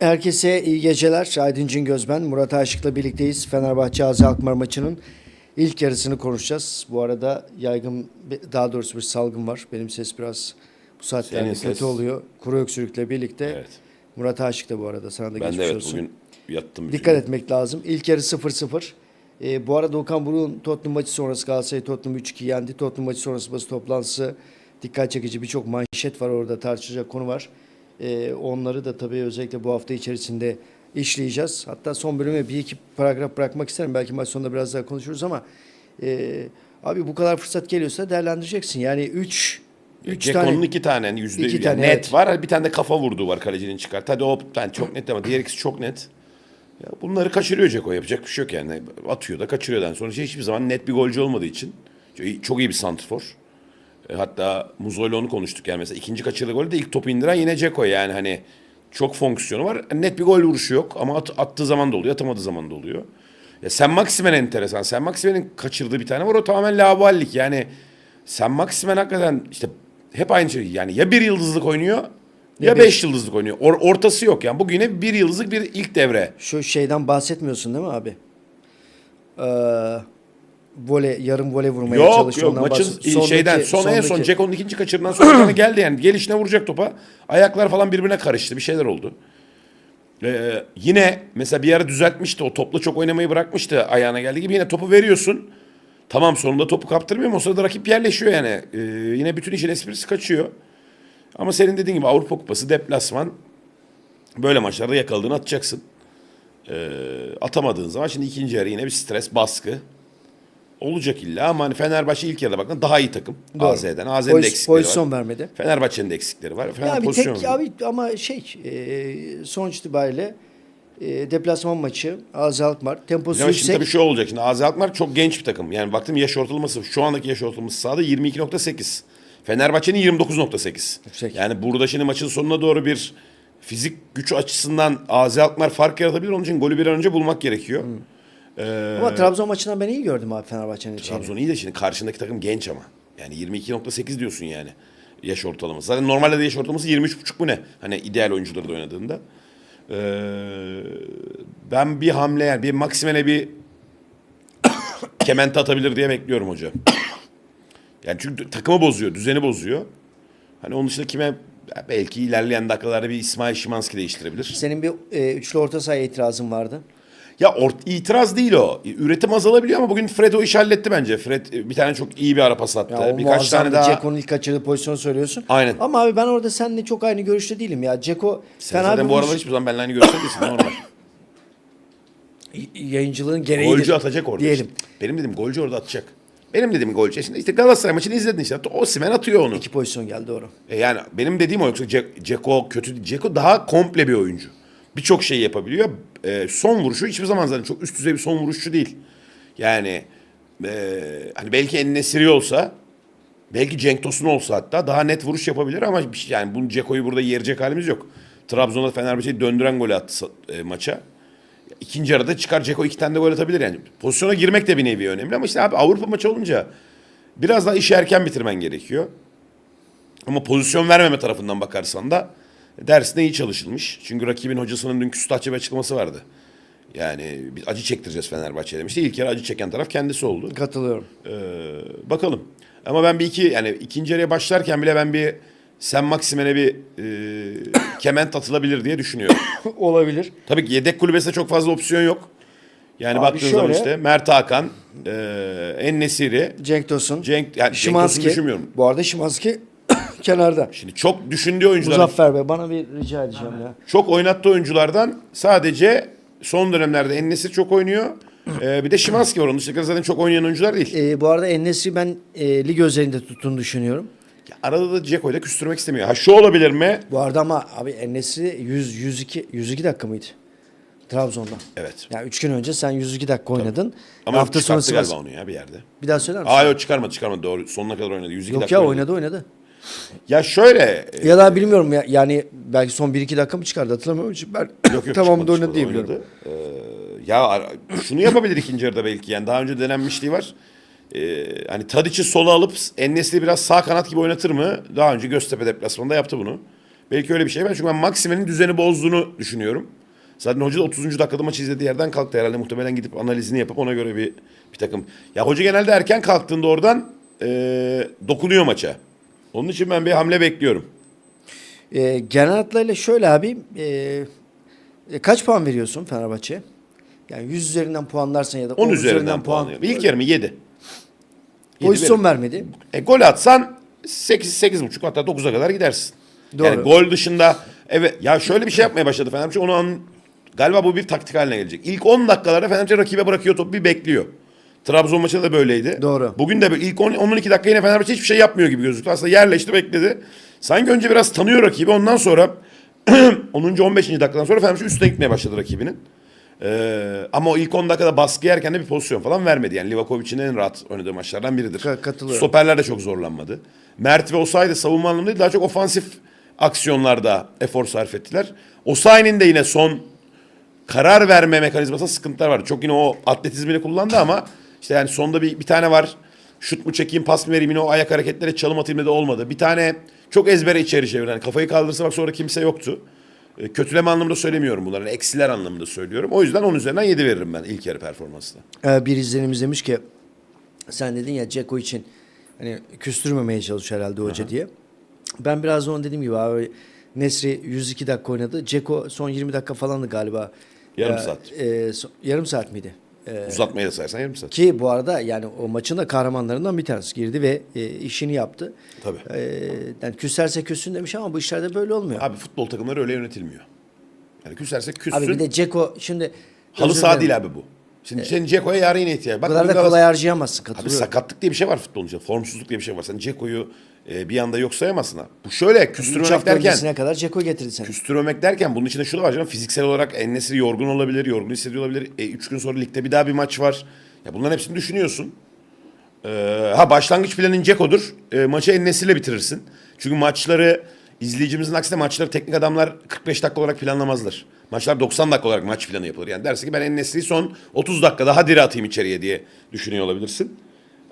Herkese iyi geceler. Aydın Cingöz ben. Murat Aşık'la birlikteyiz. Fenerbahçe Azi Alkmaar maçının ilk yarısını konuşacağız. Bu arada yaygın, daha doğrusu bir salgın var. Benim ses biraz bu saatlerde Senin kötü ses- oluyor. Kuru öksürükle birlikte. Evet. Murat Aşık da bu arada sana da Ben de geçmiş evet olsun. bugün yattım. bütün Dikkat gün. etmek lazım. İlk yarı 0-0. Ee, bu arada Okan Buruk'un Tottenham maçı sonrası Galatasaray Tottenham 3-2 yendi. Tottenham maçı sonrası basın toplantısı dikkat çekici birçok manşet var orada tartışacak konu var. Ee, onları da tabii özellikle bu hafta içerisinde işleyeceğiz. Hatta son bölüme bir iki paragraf bırakmak isterim. Belki maç sonunda biraz daha konuşuruz ama e, abi bu kadar fırsat geliyorsa değerlendireceksin. Yani 3 3 Ceko'nun tane iki tane yüzde İki yani tane, net evet. var. Bir tane de kafa vurduğu var kalecinin çıkart. Hadi o ben çok net ama diğer ikisi çok net. Ya bunları kaçırıyor Ceko yapacak bir şey yok yani. Atıyor da kaçırıyordan sonra şey hiçbir zaman net bir golcü olmadığı için. Çok- Çok iyi bir santrfor. E, Hatta Muzo'yla onu konuştuk yani mesela ikinci kaçırdığı golü de ilk topu indiren yine Ceko yani hani çok fonksiyonu var. Net bir gol vuruşu yok ama at- attığı zaman da oluyor, atamadığı zaman da oluyor. Ya Sen Maximen enteresan. Sen Maximen'in kaçırdığı bir tane var o tamamen lavallik. Yani Sen Maximen hakikaten işte hep aynı şey. Yani ya bir yıldızlık oynuyor ya, Ya beş. beş. yıldızlık oynuyor. Or- ortası yok yani. Bugün hep bir yıldızlık bir ilk devre. Şu şeyden bahsetmiyorsun değil mi abi? Ee, voley, yarım voley vurmaya Yok çalıştı. yok ondan maçın bahsediyorsun. il- şeyden Sondaki- son en son sondaki- Ceko'nun ikinci kaçırından sonra geldi yani. Gelişine vuracak topa. Ayaklar falan birbirine karıştı. Bir şeyler oldu. Ee, yine mesela bir ara düzeltmişti. O topla çok oynamayı bırakmıştı ayağına geldiği gibi. Yine topu veriyorsun. Tamam sonunda topu kaptırmıyor o sırada rakip yerleşiyor yani. Ee, yine bütün işin esprisi kaçıyor. Ama senin dediğin gibi Avrupa Kupası deplasman böyle maçlarda yakaladığını atacaksın. Ee, atamadığın zaman şimdi ikinci yarı yine bir stres, baskı olacak illa ama hani Fenerbahçe ilk yarıda bakın daha iyi takım Doğru. AZ'den. AZ'nin de Poz- eksikleri pozisyon var. vermedi. Fenerbahçe'nin de eksikleri var. Fener Ya bir pozisyon tek verdi. abi ama şey e, sonuç itibariyle e, deplasman maçı Azi Alkmaar temposu Ama şimdi yüksek. tabii şu olacak. Şimdi AZ Alkmaar çok genç bir takım. Yani baktım yaş ortalaması şu andaki yaş ortalaması sahada 22.8. Fenerbahçe'nin 29.8. Yüksek. Yani burada şimdi maçın sonuna doğru bir fizik güç açısından AZ Alkmaar fark yaratabilir. Onun için golü bir an önce bulmak gerekiyor. Ee, Ama Trabzon maçından ben iyi gördüm abi Fenerbahçe'nin için. Trabzon iyi de şimdi karşındaki takım genç ama. Yani 22.8 diyorsun yani yaş ortalaması. Zaten normalde de yaş ortalaması 23.5 bu ne? Hani ideal oyuncuları da oynadığında. Ee, ben bir hamle yani bir Maksimen'e bir kemente atabilir diye bekliyorum hocam. Yani çünkü takımı bozuyor, düzeni bozuyor. Hani onun dışında kime belki ilerleyen dakikalarda bir İsmail Şimanski değiştirebilir. Senin bir e, üçlü orta sahaya itirazın vardı. Ya ort itiraz değil o. Üretim azalabiliyor ama bugün Fred o işi halletti bence. Fred e, bir tane çok iyi bir ara pas attı. Ya o Birkaç tane daha. Ceko'nun ilk kaçırdığı pozisyonu söylüyorsun. Aynen. Ama abi ben orada seninle çok aynı görüşte değilim ya. Ceko Sen zaten bir bu aralar hiçbir zaman benimle aynı görüşte değilsin normal. yayıncılığın gereğidir. golcü atacak orada. Diyelim. işte. Benim dedim golcü orada atacak. Benim dediğim golcü. Şimdi işte Galatasaray maçını izledin işte. Osimhen atıyor onu. İki pozisyon geldi doğru. E yani benim dediğim o yoksa Ce- Ceko kötü. Ceko daha komple bir oyuncu. Birçok şey yapabiliyor. E, son vuruşu hiçbir zaman zaten çok üst düzey bir son vuruşçu değil. Yani e, hani belki Ennesiri olsa belki Cenk Tosun olsa hatta daha net vuruş yapabilir ama bir şey- yani bunu Ceko'yu burada yerecek halimiz yok. Trabzon'da Fenerbahçe'yi döndüren golü attı e, maça. İkinci arada çıkar Ceko iki tane de gol atabilir yani. Pozisyona girmek de bir nevi önemli ama işte abi Avrupa maçı olunca biraz daha işi erken bitirmen gerekiyor. Ama pozisyon vermeme tarafından bakarsan da dersine iyi çalışılmış. Çünkü rakibin hocasının dünkü Sütaçça bir açıklaması vardı. Yani biz acı çektireceğiz Fenerbahçe demişti. İlk kere acı çeken taraf kendisi oldu. Katılıyorum. Ee, bakalım. Ama ben bir iki yani ikinci yarıya başlarken bile ben bir Sen Maksimen'e bir e, kement atılabilir diye düşünüyorum. Olabilir. Tabii ki yedek kulübesinde çok fazla opsiyon yok. Yani Abi baktığın zaman işte Mert Hakan, e, En-Nesyri, Cenk Tosun. Cenk, yani Cenk Şimanski. Tosun'u düşünmüyorum. Bu arada Şimanski kenarda. Şimdi çok düşündüğü oyuncular, Muzaffer Bey bana bir rica edeceğim ya. çok oynattığı oyunculardan sadece son dönemlerde En-Nesyri çok oynuyor. E, bir de Şimanski var. Onun dışında zaten çok oynayan oyuncular değil. Ee, bu arada Enes'i ben e, lig özelinde tuttuğunu düşünüyorum. Arada da Ceko'yu da küstürmek istemiyor. Ha şu olabilir mi? Bu arada ama abi Enes'i 100 102 102 dakika mıydı? Trabzon'da. Evet. Ya 3 gün önce sen 102 dakika oynadın. Ama Hafta sonu Sivas. galiba onu ya bir yerde. Bir daha söyler misin? Aa yok çıkarmadı çıkarmadı doğru. Sonuna kadar oynadı. 102 Yok dakika ya oynadı. oynadı oynadı. Ya şöyle. e, Ya da bilmiyorum ya yani belki son 1-2 dakika mı çıkardı hatırlamıyorum. için Ben Yok yok tamamında çıkmadı, oynadı diye çıkmadı, biliyorum. oynadı. Ee, ya şunu yapabilir ikinci yarıda belki. Yani daha önce denenmişliği var. Ee, hani Tadiç'i sola alıp Ennes'i biraz sağ kanat gibi oynatır mı? Daha önce Göztepe deplasmanında yaptı bunu. Belki öyle bir şey var. Çünkü ben Maxime'nin düzeni bozduğunu düşünüyorum. Zaten hoca da 30. dakikada maçı izlediği yerden kalktı herhalde. Muhtemelen gidip analizini yapıp ona göre bir bir takım. Ya hoca genelde erken kalktığında oradan eee, dokunuyor maça. Onun için ben bir hamle bekliyorum. E, genel hatlarıyla şöyle abi e, e, kaç puan veriyorsun Fenerbahçe'ye? Yani 100 üzerinden puanlarsan ya da 10 üzerinden puan. İlk yarımı 7. Pozisyon vermedi. E, gol atsan 8 8,5 hatta 9'a kadar gidersin. Doğru. Yani gol dışında evet ya şöyle bir şey yapmaya başladı Fenerbahçe. Onu an, galiba bu bir taktik haline gelecek. İlk 10 dakikalarda Fenerbahçe rakibe bırakıyor topu bir bekliyor. Trabzon maçında da böyleydi. Doğru. Bugün de böyle ilk 10 12 dakika yine Fenerbahçe hiçbir şey yapmıyor gibi gözüktü. Aslında yerleşti bekledi. Sanki önce biraz tanıyor rakibi ondan sonra 10. 15. dakikadan sonra Fenerbahçe üstüne gitmeye başladı rakibinin. Ee, ama o ilk 10 dakikada baskı yerken de bir pozisyon falan vermedi. Yani Livakovic'in en rahat oynadığı maçlardan biridir. Ka- katılıyorum. Stoperler de çok zorlanmadı. Mert ve Osayi de savunma anlamında değil, daha çok ofansif aksiyonlarda efor sarf ettiler. Osayi'nin de yine son karar verme mekanizmasında sıkıntılar vardı. Çok yine o atletizmini kullandı ama işte yani sonda bir, bir tane var. Şut mu çekeyim, pas mı vereyim yine o ayak hareketleri çalım atayım da olmadı. Bir tane çok ezbere içeri çeviren. Yani kafayı kaldırsa bak sonra kimse yoktu. E, Kötüleme anlamında söylemiyorum bunları. Yani eksiler anlamında söylüyorum. O yüzden 10 üzerinden 7 veririm ben ilk yarı performansına. Ee, bir izlenimiz demiş ki sen dedin ya Ceko için hani küstürmemeye çalışıyor herhalde hoca diye. Ben biraz da onun dediğim gibi abi Nesri 102 dakika oynadı. Ceko son 20 dakika falandı galiba. Yarım Ee, saat. e, so- yarım saat miydi? Ee, Uzatmaya da sayarsan yarım saat. ki bu arada yani o maçın da kahramanlarından bir tanesi girdi ve e, işini yaptı. Tabii. Ee, yani küserse küssün demiş ama bu işlerde böyle olmuyor. Abi futbol takımları öyle yönetilmiyor. Yani küsersek küssün. Abi bir de Ceko şimdi Halı saha değil abi bu. Şimdi senin Ceko'ya yarın yine ihtiyaç. Bu Bak kadar da kolay harcayamazsın Abi sakatlık diye bir şey var futbolun içinde. Formsuzluk diye bir şey var. Sen Ceko'yu e, bir anda yok sayamazsın. Bu şöyle hafta derken kadar Ceko getirdi seni. küstürmemek derken bunun içinde şu da var canım. Fiziksel olarak Enes'i yorgun olabilir, yorgun hissediyor olabilir. E, üç gün sonra ligde bir daha bir maç var. Ya bunların hepsini düşünüyorsun. Ee, ha başlangıç planın Ceko'dur. E, maçı Enes'iyle bitirirsin. Çünkü maçları izleyicimizin aksine maçları teknik adamlar 45 dakika olarak planlamazlar. Maçlar 90 dakika olarak maç planı yapılır. Yani dersin ki ben Enes'i son 30 dakika daha diri atayım içeriye diye düşünüyor olabilirsin.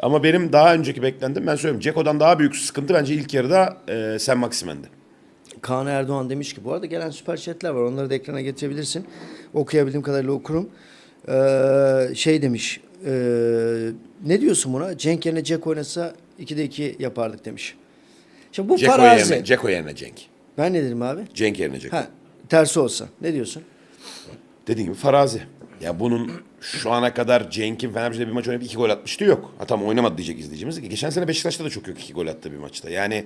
Ama benim daha önceki beklentim ben söylüyorum. Ceko'dan daha büyük sıkıntı bence ilk yarıda e, Sen Maximen'de. Kaan Erdoğan demiş ki bu arada gelen süper chatler var onları da ekrana getirebilirsin. Okuyabildiğim kadarıyla okurum. Ee, şey demiş ee, ne diyorsun buna? Cenk yerine Cek oynasa 2'de 2 yapardık demiş. Şimdi bu Ceko farazi. yerine, Ceko yerine Cenk. Ben ne dedim abi? Cenk yerine Ceko. Ha, tersi olsa. Ne diyorsun? Dediğim gibi farazi. Ya bunun şu ana kadar Cenk'in Fenerbahçe'de bir maç oynayıp iki gol atmıştı yok. Ha tamam oynamadı diyecek izleyicimiz. Geçen sene Beşiktaş'ta da çok yok iki gol attı bir maçta. Yani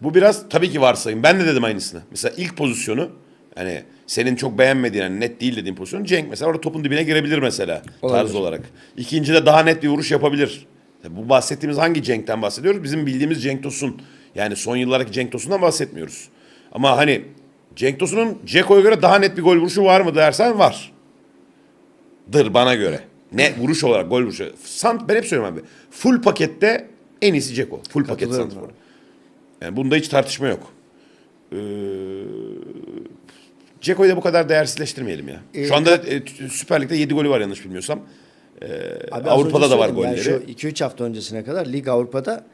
bu biraz tabii ki varsayım. Ben de dedim aynısını. Mesela ilk pozisyonu hani senin çok beğenmediğin hani net değil dediğin pozisyon Cenk mesela orada topun dibine girebilir mesela Olabilir. tarz olarak. İkincide daha net bir vuruş yapabilir. Bu bahsettiğimiz hangi Cenk'ten bahsediyoruz? Bizim bildiğimiz Cenk Tosun. Yani son yıllardaki Cenk Tosun'dan bahsetmiyoruz. Ama hani Cenk Tosun'un Ceko'ya göre daha net bir gol vuruşu var mı dersen var dır bana göre. Ne vuruş olarak gol vuruşu. Sant ben hep söylüyorum abi. Full pakette en iyisi Ceko. Full paket Katılıyorum santrfor. Yani bunda hiç tartışma yok. Ee, Ceko'yu da bu kadar değersizleştirmeyelim ya. Ee, Şu anda e, Süper Lig'de 7 golü var yanlış bilmiyorsam. Abi az Avrupa'da önce da var söyledim golleri. şu 2-3 hafta öncesine kadar Lig Avrupa'da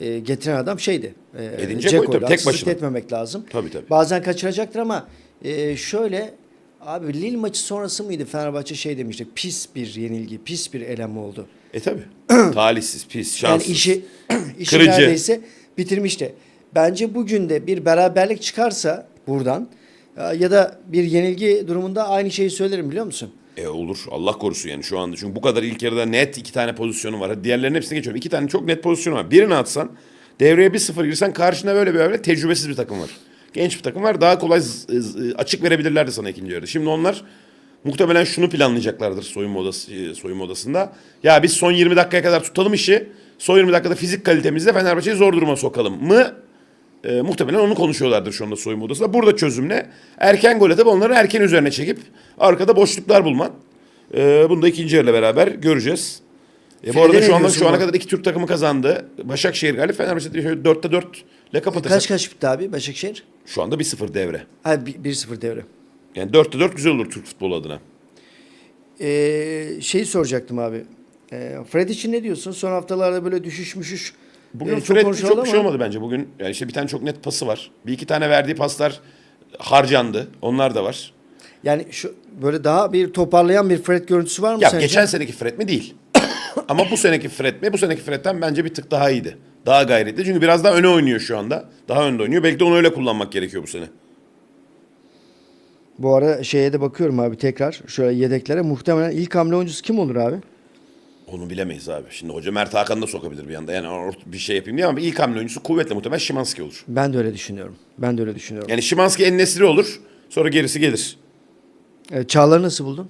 e, getiren adam şeydi. E, Edin Dzeko'ydu. Dzeko'ydu, tek Haksızlık başına. etmemek lazım. Tabii, tabii. Bazen kaçıracaktır ama e, şöyle abi Lille maçı sonrası mıydı Fenerbahçe şey demişti. Pis bir yenilgi, pis bir elem oldu. E tabi. Talihsiz, pis, şanssız. Yani işi işi Kırıcı. neredeyse bitirmişti. Bence bugün de bir beraberlik çıkarsa buradan ya ya da bir yenilgi durumunda aynı şeyi söylerim biliyor musun? E olur. Allah korusun yani şu anda. Çünkü bu kadar ilk yarıda net iki tane pozisyonu var. Hadi diğerlerinin hepsini geçiyorum. İki tane çok net pozisyonu var. Birini atsan devreye bir sıfır girsen karşında böyle böyle tecrübesiz bir takım var. Genç bir takım var. Daha kolay açık verebilirlerdi sana ikinci yarıda. Şimdi onlar muhtemelen şunu planlayacaklardır soyunma odası e, soyunma odasında. Ya biz son 20 dakikaya kadar tutalım işi. Son 20 dakikada fizik kalitemizle Fenerbahçe'yi zor duruma sokalım mı? E, muhtemelen onu konuşuyorlardır şu anda soyunma odasında. Burada çözüm ne? Erken gol atıp onları erken üzerine çekip arkada boşluklar bulman. E, bunu da ikinci yarıyla beraber göreceğiz. E, bu arada şu anda şu ana kadar iki Türk takımı kazandı. Başakşehir galip. Fenerbahçe de şöyle 4'te 4 ile kapatırsak. Kaç kaç bitti abi Başakşehir? Şu anda 1-0 devre. Ha bir- 1-0 devre. Yani 4'te 4 güzel olur Türk futbolu adına. Ee, şeyi soracaktım abi. Ee, Fred için ne diyorsun? Son haftalarda böyle düşüş müşüş Bugün e, çok Fred'li konuşuldu çok bir şey olmadı bence. Bugün yani işte bir tane çok net pası var. Bir iki tane verdiği paslar harcandı. Onlar da var. Yani şu böyle daha bir toparlayan bir Fred görüntüsü var mı Ya sence? geçen seneki Fred mi değil. Ama bu seneki Fred mi? Bu seneki Fred'den bence bir tık daha iyiydi. Daha gayretli. Çünkü biraz daha öne oynuyor şu anda. Daha önde oynuyor. Belki de onu öyle kullanmak gerekiyor bu sene. Bu ara şeye de bakıyorum abi tekrar şöyle yedeklere muhtemelen ilk hamle oyuncusu kim olur abi? Onu bilemeyiz abi. Şimdi hoca Mert Hakan'ı da sokabilir bir anda. Yani bir şey yapayım diye ama ilk hamle oyuncusu kuvvetle muhtemelen Şimanski olur. Ben de öyle düşünüyorum. Ben de öyle düşünüyorum. Yani Şimanski en nesri olur. Sonra gerisi gelir. E, Çağlar'ı nasıl buldun?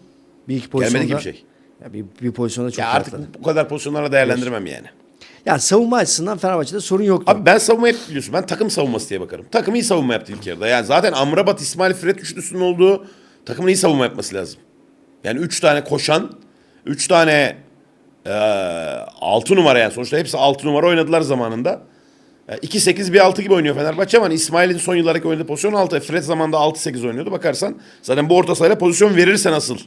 Bir iki pozisyonda. Gelmedi gibi şey. Ya bir, bir pozisyonda çok Ya artık rahatladı. bu kadar pozisyonlara değerlendirmem yani. Yani savunma açısından Fenerbahçe'de sorun yoktu. Abi ben savunma hep biliyorsun. Ben takım savunması diye bakarım. Takım iyi savunma yaptı ilk yarıda. Yani zaten Amrabat, İsmail Fred üçlüsünün olduğu takımın iyi savunma yapması lazım. Yani üç tane koşan, üç tane eee altı numara yani sonuçta hepsi altı numara oynadılar zamanında. 2-8 bir 6 gibi oynuyor Fenerbahçe ama İsmail'in son yıllardaki oynadığı pozisyon 6. Fred zamanında 6-8 oynuyordu. Bakarsan zaten bu orta sahayla pozisyon verirse nasıl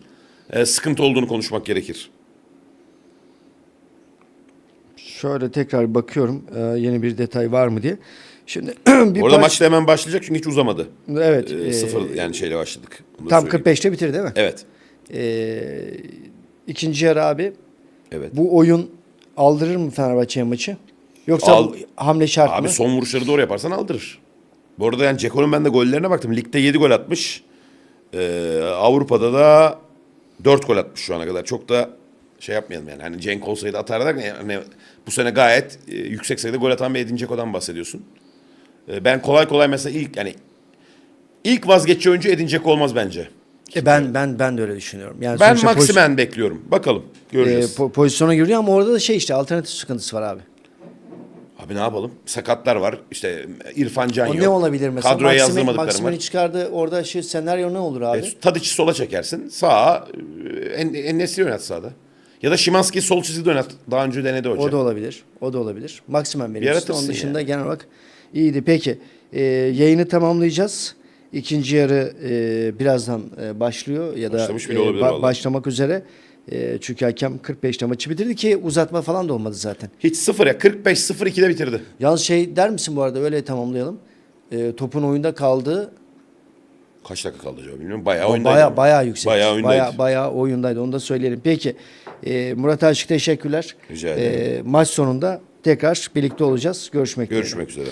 e, sıkıntı olduğunu konuşmak gerekir. Şöyle tekrar bakıyorum e, yeni bir detay var mı diye. Şimdi bir Orada baş- maç da hemen başlayacak çünkü hiç uzamadı. evet E, e, sıfır yani şeyle başladık. Da tam söyleyeyim. 45'te bitir değil mi? Evet. E, ikinci yarı abi Evet. bu oyun aldırır mı Fenerbahçe'ye maçı? Yoksa Al- hamle şart Abi mı? son vuruşları doğru yaparsan aldırır. Bu arada yani Ceko'nun ben de gollerine baktım. Ligde 7 gol atmış. Ee, Avrupa'da da 4 gol atmış şu ana kadar. Çok da şey yapmayalım yani. Hani Cenk olsaydı atar derken yani bu sene gayet e, yüksek sayıda gol atan bir Edin Dzeko'dan bahsediyorsun. Ee, ben kolay kolay mesela ilk yani ilk vazgeçici oyuncu Edin Dzeko olmaz bence. E, ben ben ben de öyle düşünüyorum. Yani Ben sonuçta poz- Maximen bekliyorum. Bakalım. e, Göreceğiz. po- pozisyona giriyor ama orada da şey işte alternatif sıkıntısı var abi. Abi ne yapalım? Sakatlar var. İşte İrfan Can O yok. ne olabilir mesela? Kadroya yazdırmadıklarım var. Maximen'i çıkardı. Orada şey senaryo ne olur abi? E, Tadiç'i sola çekersin. Sağa e, en, en nesli oynat sağda. Ya da Şimanski'yi sol çizgide oynat. Daha önce denedi hoca. O da olabilir. O da olabilir. Maksimen benim işte. Onun dışında yani. genel olarak iyiydi. Peki e, yayını tamamlayacağız. İkinci yarı e, birazdan e, başlıyor ya da olabilir vallahi. başlamak üzere. E, çünkü hakem 45'te maçı bitirdi ki uzatma falan da olmadı zaten. Hiç sıfır ya. 45-0-2'de bitirdi. Yalnız şey der misin bu arada öyle tamamlayalım. E, topun oyunda kaldığı Kaç dakika kaldı acaba bilmiyorum. Bayağı oyundaydı. Baya baya yüksek. Bayağı oyundaydı. Baya baya oyundaydı. Onu da söyleyelim. Peki e, Murat Aşık teşekkürler. Rica ederim. E, maç sonunda tekrar birlikte olacağız. Görüşmek üzere. Görüşmek üzere.